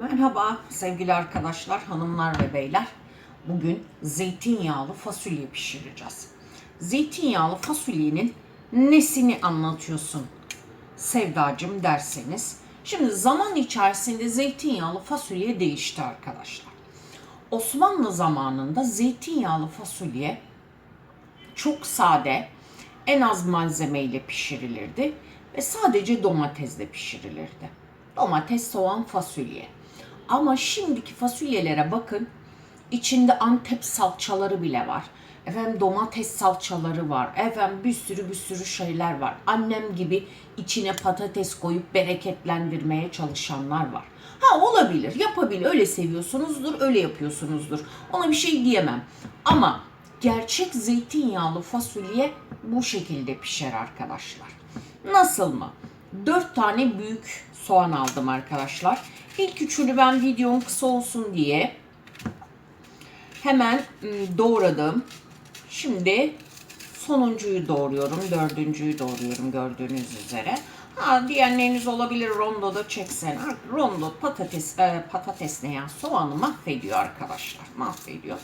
Merhaba sevgili arkadaşlar, hanımlar ve beyler. Bugün zeytinyağlı fasulye pişireceğiz. Zeytinyağlı fasulyenin nesini anlatıyorsun Sevdacım derseniz. Şimdi zaman içerisinde zeytinyağlı fasulye değişti arkadaşlar. Osmanlı zamanında zeytinyağlı fasulye çok sade, en az malzemeyle pişirilirdi ve sadece domatesle pişirilirdi. Domates, soğan, fasulye. Ama şimdiki fasulyelere bakın. içinde Antep salçaları bile var. Efendim domates salçaları var. Efendim bir sürü bir sürü şeyler var. Annem gibi içine patates koyup bereketlendirmeye çalışanlar var. Ha olabilir, yapabilir. Öyle seviyorsunuzdur, öyle yapıyorsunuzdur. Ona bir şey diyemem. Ama gerçek zeytinyağlı fasulye bu şekilde pişer arkadaşlar. Nasıl mı? 4 tane büyük soğan aldım arkadaşlar. İlk üçünü ben videom kısa olsun diye hemen ım, doğradım. Şimdi sonuncuyu doğruyorum, dördüncüyü doğruyorum gördüğünüz üzere. Ha diyenleriniz olabilir rondoda çeksen. Rondo patates, e, patates ne ya soğanı mahvediyor arkadaşlar. Mahvediyor.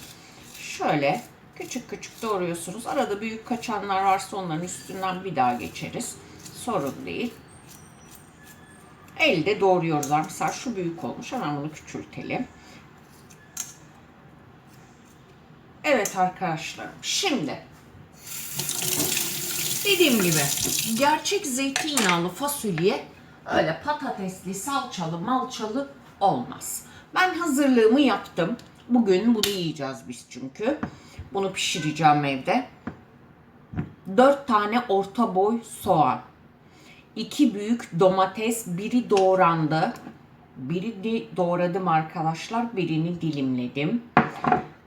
Şöyle küçük küçük doğruyorsunuz. Arada büyük kaçanlar varsa onların üstünden bir daha geçeriz. Sorun değil. Elde doğruyoruz. Mesela şu büyük olmuş. Hemen bunu küçültelim. Evet arkadaşlar. Şimdi dediğim gibi gerçek zeytinyağlı fasulye öyle patatesli, salçalı, malçalı olmaz. Ben hazırlığımı yaptım. Bugün bunu yiyeceğiz biz çünkü. Bunu pişireceğim evde. 4 tane orta boy soğan. 2 büyük domates, biri doğrandı. Biri de doğradım arkadaşlar, birini dilimledim.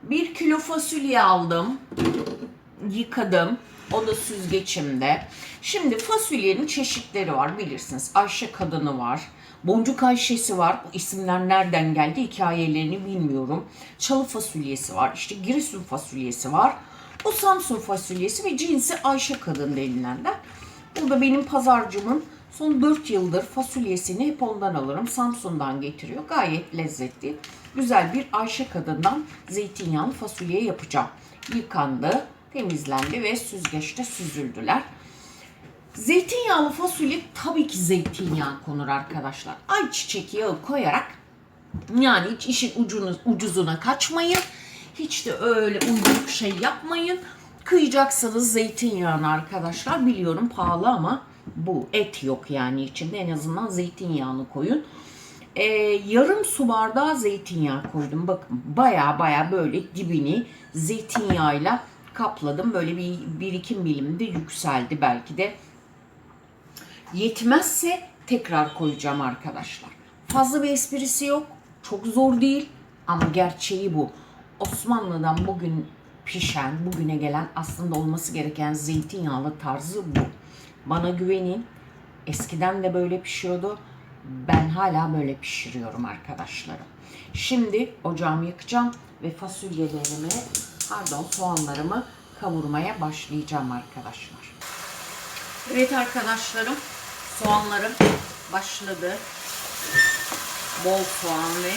1 kilo fasulye aldım. Yıkadım. O da süzgeçimde. Şimdi fasulyenin çeşitleri var bilirsiniz. Ayşe kadını var. Boncuk Ayşe'si var. Bu isimler nereden geldi hikayelerini bilmiyorum. Çalı fasulyesi var. İşte Giresun fasulyesi var. O Samsun fasulyesi ve cinsi Ayşe kadın denilenler. Burada benim pazarcımın son 4 yıldır fasulyesini hep ondan alırım. Samsun'dan getiriyor. Gayet lezzetli. Güzel bir Ayşe kadından zeytinyağlı fasulye yapacağım. Yıkandı, temizlendi ve süzgeçte süzüldüler. Zeytinyağlı fasulye tabii ki zeytinyağı konur arkadaşlar. Ayçiçek yağı koyarak yani hiç işin ucunu, ucuzuna kaçmayın. Hiç de öyle uyduruk şey yapmayın. Kıyacaksanız zeytinyağını arkadaşlar biliyorum pahalı ama bu et yok yani içinde en azından zeytinyağını koyun. Ee, yarım su bardağı zeytinyağı koydum. Bakın baya baya böyle dibini zeytinyağıyla kapladım. Böyle bir, bir iki milim de yükseldi belki de. Yetmezse tekrar koyacağım arkadaşlar. Fazla bir esprisi yok. Çok zor değil ama gerçeği bu. Osmanlı'dan bugün pişen, bugüne gelen aslında olması gereken zeytinyağlı tarzı bu. Bana güvenin. Eskiden de böyle pişiyordu. Ben hala böyle pişiriyorum arkadaşlarım. Şimdi ocağımı yakacağım ve fasulyelerimi, pardon soğanlarımı kavurmaya başlayacağım arkadaşlar. Evet arkadaşlarım, soğanlarım başladı. Bol soğan ve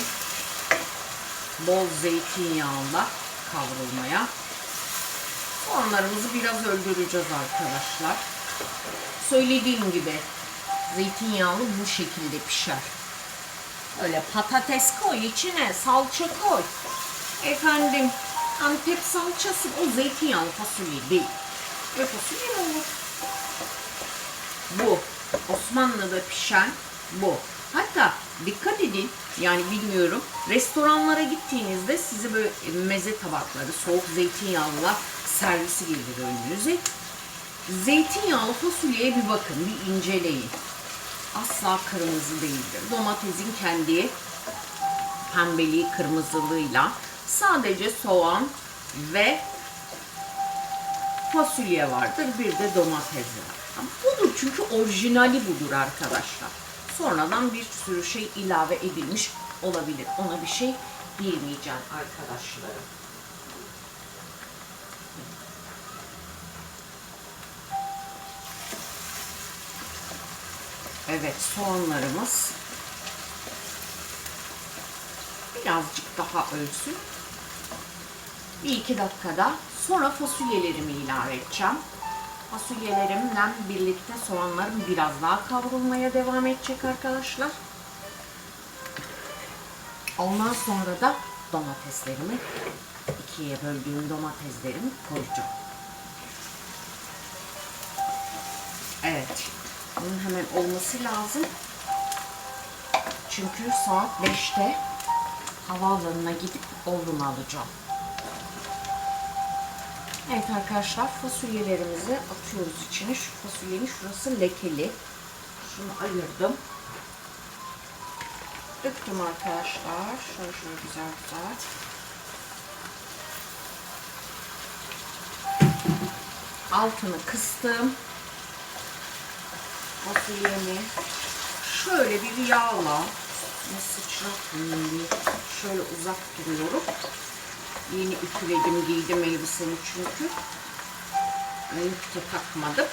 bol zeytinyağıyla kavrulmaya. Soğanlarımızı biraz öldüreceğiz arkadaşlar. Söylediğim gibi zeytinyağlı bu şekilde pişer. Öyle patates koy içine, salça koy. Efendim Antep salçası o zeytinyağlı fasulye değil. Ve fasulye mi olur? Bu. Osmanlı'da pişen bu. Hatta dikkat edin yani bilmiyorum restoranlara gittiğinizde size böyle meze tabakları soğuk zeytinyağlılar servisi gelir önünüze. Zeytinyağlı fasulyeye bir bakın bir inceleyin. Asla kırmızı değildir. Domatesin kendi pembeliği kırmızılığıyla sadece soğan ve fasulye vardır. Bir de domates var. Budur çünkü orijinali budur arkadaşlar. Sonradan bir sürü şey ilave edilmiş olabilir. Ona bir şey diyemeyeceğim arkadaşlarım. Evet soğanlarımız Birazcık daha ölsün. Bir iki dakikada sonra fasulyelerimi ilave edeceğim. Fasulyelerimle birlikte soğanlarım biraz daha kavrulmaya devam edecek arkadaşlar. Ondan sonra da domateslerimi ikiye böldüğüm domateslerimi koyacağım. Evet. Bunun hemen olması lazım. Çünkü saat 5'te havaalanına gidip oğlumu alacağım. Evet arkadaşlar fasulyelerimizi atıyoruz içine. Şu fasulyenin şurası lekeli. Şunu ayırdım. Döktüm arkadaşlar. Şöyle şöyle güzel güzel. Altını kıstım. Fasulyemi şöyle bir yağla sıçratmayayım diye şöyle uzak duruyorum. Yeni ütüledim giydim elbisemi çünkü. Yufka takmadım.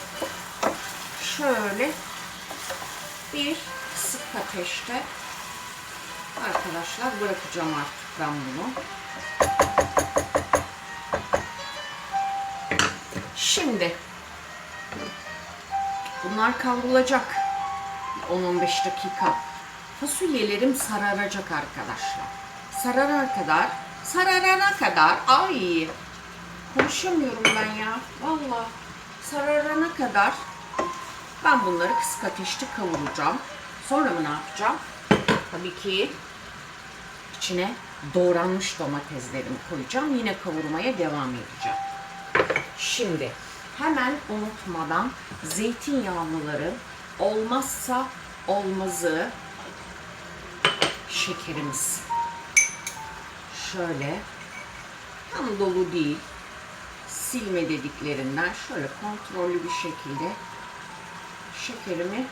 Şöyle bir kısık ateşte arkadaşlar bırakacağım artık ben bunu. Şimdi bunlar kavrulacak. 10-15 dakika. Fasulyelerim sararacak arkadaşlar. Sararana kadar, sararana kadar, ay konuşamıyorum ben ya. Valla sararana kadar ben bunları kısık ateşte kavuracağım. Sonra mı ne yapacağım? Tabii ki içine doğranmış domateslerimi koyacağım. Yine kavurmaya devam edeceğim. Şimdi hemen unutmadan zeytinyağlıları olmazsa olmazı şekerimiz. Şöyle tam dolu değil silme dediklerinden şöyle kontrollü bir şekilde şekerimi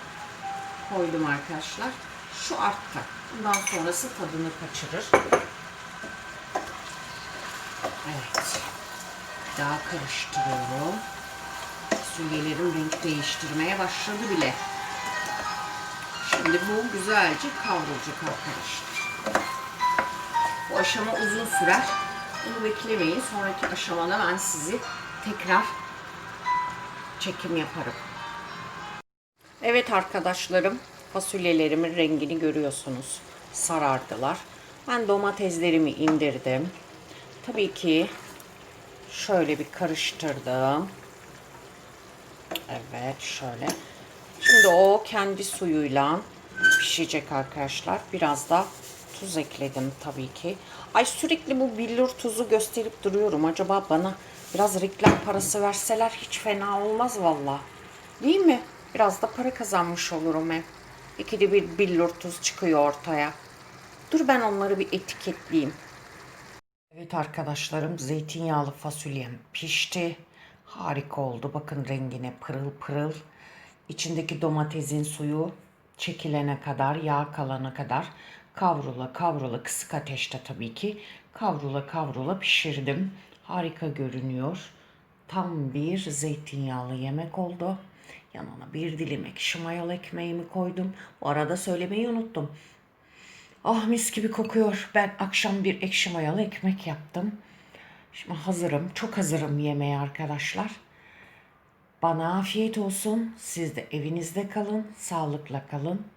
koydum arkadaşlar. Şu arttı. Bundan sonrası tadını kaçırır. Evet. Daha karıştırıyorum. Süngelerim renk değiştirmeye başladı bile. Şimdi bu güzelce kavrulacak arkadaşlar. Aşama uzun sürer. Bunu beklemeyin. Sonraki aşamada ben sizi tekrar çekim yaparım. Evet arkadaşlarım, fasulyelerimin rengini görüyorsunuz. Sarardılar. Ben domateslerimi indirdim. Tabii ki şöyle bir karıştırdım. Evet şöyle. Şimdi o kendi suyuyla pişecek arkadaşlar. Biraz da tuz ekledim tabii ki. Ay sürekli bu billur tuzu gösterip duruyorum. Acaba bana biraz reklam parası verseler hiç fena olmaz valla. Değil mi? Biraz da para kazanmış olurum hem. İkide bir billur tuz çıkıyor ortaya. Dur ben onları bir etiketleyeyim. Evet arkadaşlarım zeytinyağlı fasulyem pişti. Harika oldu. Bakın rengine pırıl pırıl. İçindeki domatesin suyu çekilene kadar, yağ kalana kadar kavrula kavrula kısık ateşte tabii ki kavrula kavrula pişirdim. Harika görünüyor. Tam bir zeytinyağlı yemek oldu. Yanına bir dilim ekşi mayalı ekmeğimi koydum. Bu arada söylemeyi unuttum. Ah mis gibi kokuyor. Ben akşam bir ekşi mayalı ekmek yaptım. Şimdi hazırım. Çok hazırım yemeğe arkadaşlar. Bana afiyet olsun. Siz de evinizde kalın. Sağlıkla kalın.